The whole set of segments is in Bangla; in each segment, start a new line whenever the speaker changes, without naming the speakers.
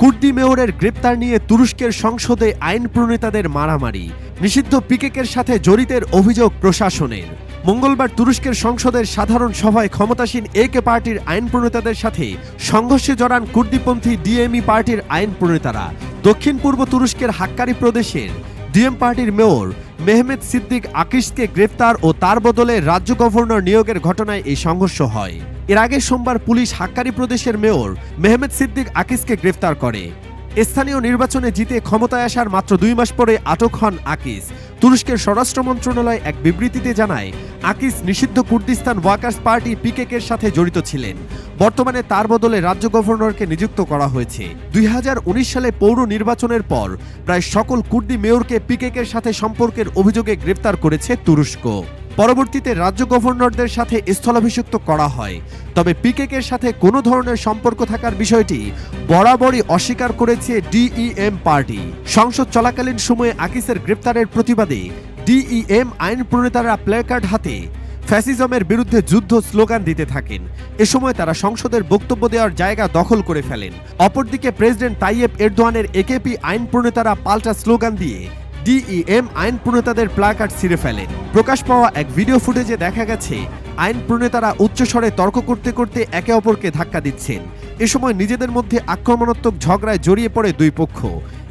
কুর্দি মেয়রের গ্রেপ্তার নিয়ে তুরস্কের সংসদে আইন প্রণেতাদের মারামারি। নিষিদ্ধ পিকেকের সাথে জড়িতের অভিযোগ প্রশাসনের। মঙ্গলবার তুরস্কের সংসদের সাধারণ সভায় ক্ষমতাসীন একে পার্টির আইন প্রণেতাদের সাথে সংঘর্ষে জড়ান কুর্দিপন্থী ডিএমই পার্টির আইন প্রণেতারা। দক্ষিণ পূর্ব তুরস্কের হাক্কারি প্রদেশের ডিএম পার্টির মেয়র মেহমেদ সিদ্দিক আকিশকে গ্রেফতার ও তার বদলে রাজ্য গভর্নর নিয়োগের ঘটনায় এই সংঘর্ষ হয়। এর আগে সোমবার পুলিশ হাক্কারি প্রদেশের মেয়র মেহমেদ সিদ্দিক আকিসকে গ্রেফতার করে। স্থানীয় নির্বাচনে জিতে ক্ষমতায় আসার মাত্র দুই মাস পরে আটক হন আকিস। তুরস্কের স্বরাষ্ট্র মন্ত্রণালয় এক বিবৃতিতে জানায়, আকিস নিষিদ্ধ কুর্দিস্তান ওয়ার্কার্স পার্টি পিকেকের সাথে জড়িত ছিলেন। বর্তমানে তার বদলে রাজ্য গভর্নরকে নিযুক্ত করা হয়েছে। দুই হাজার উনিশ সালে পৌর নির্বাচনের পর প্রায় সকল কুর্দি মেয়রকে পিকেকের সাথে সম্পর্কের অভিযোগে গ্রেপ্তার করেছে তুরস্ক। পরবর্তীতে রাজ্য গভর্নরদের সাথে স্থলাভিষিক্ত করা হয়। তবে পিকেকের সাথে কোনো ধরনের সম্পর্ক থাকার বিষয়টি বরাবরই অস্বীকার করেছে ডিইএম পার্টি। সংসদ চলাকালীন সময়ে আকিসের গ্রেপ্তারের প্রতিবাদে ডিইএম আইন প্রণেতারা প্লেকার্ড হাতে ফ্যাসিজমের বিরুদ্ধে যুদ্ধ স্লোগান দিতে থাকেন। এ সময় তারা সংসদের বক্তব্য দেওয়ার জায়গা দখল করে ফেলেন। অপরদিকে প্রেসিডেন্ট তাইয়েব এরদোয়ানের একেপি আইন প্রণেতারা পাল্টা স্লোগান দিয়ে ডিইএম আইন প্রণেতাদের প্লাকার্ড ছিঁড়ে ফেলেন প্রকাশ পাওয়া এক ভিডিও ফুটেজে দেখা গেছে আইন প্রণেতারা উচ্চস্বরে তর্ক করতে করতে একে অপরকে ধাক্কা দিচ্ছেন। এ সময় নিজেদের মধ্যে আক্রমণাত্মক ঝগড়ায় জড়িয়ে পড়ে দুই পক্ষ।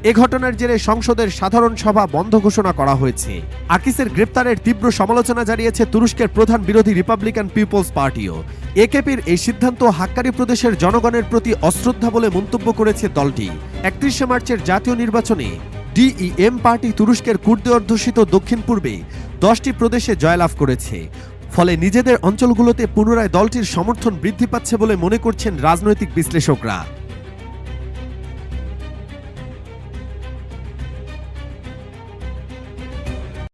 এ ঘটনার জেরে সংসদের সাধারণ সভা বন্ধ ঘোষণা করা হয়েছে। আকিসের গ্রেপ্তারের তীব্র সমালোচনা জানিয়েছে তুরস্কের প্রধান বিরোধী রিপাবলিকান পিপলস পার্টিও। একেপির এই সিদ্ধান্ত হাক্কারি প্রদেশের জনগণের প্রতি অশ্রদ্ধা বলে মন্তব্য করেছে দলটি। একত্রিশে মার্চের জাতীয় নির্বাচনে ডিইএম পার্টি তুরস্কের কুর্দি অধ্যুষিত দক্ষিণ পূর্বে দশটি প্রদেশে জয়লাভ করেছে। ফলে নিজেদের অঞ্চলগুলোতে পুনরায় দলটির সমর্থন বৃদ্ধি পাচ্ছে বলে মনে করছেন রাজনৈতিক বিশ্লেষকরা।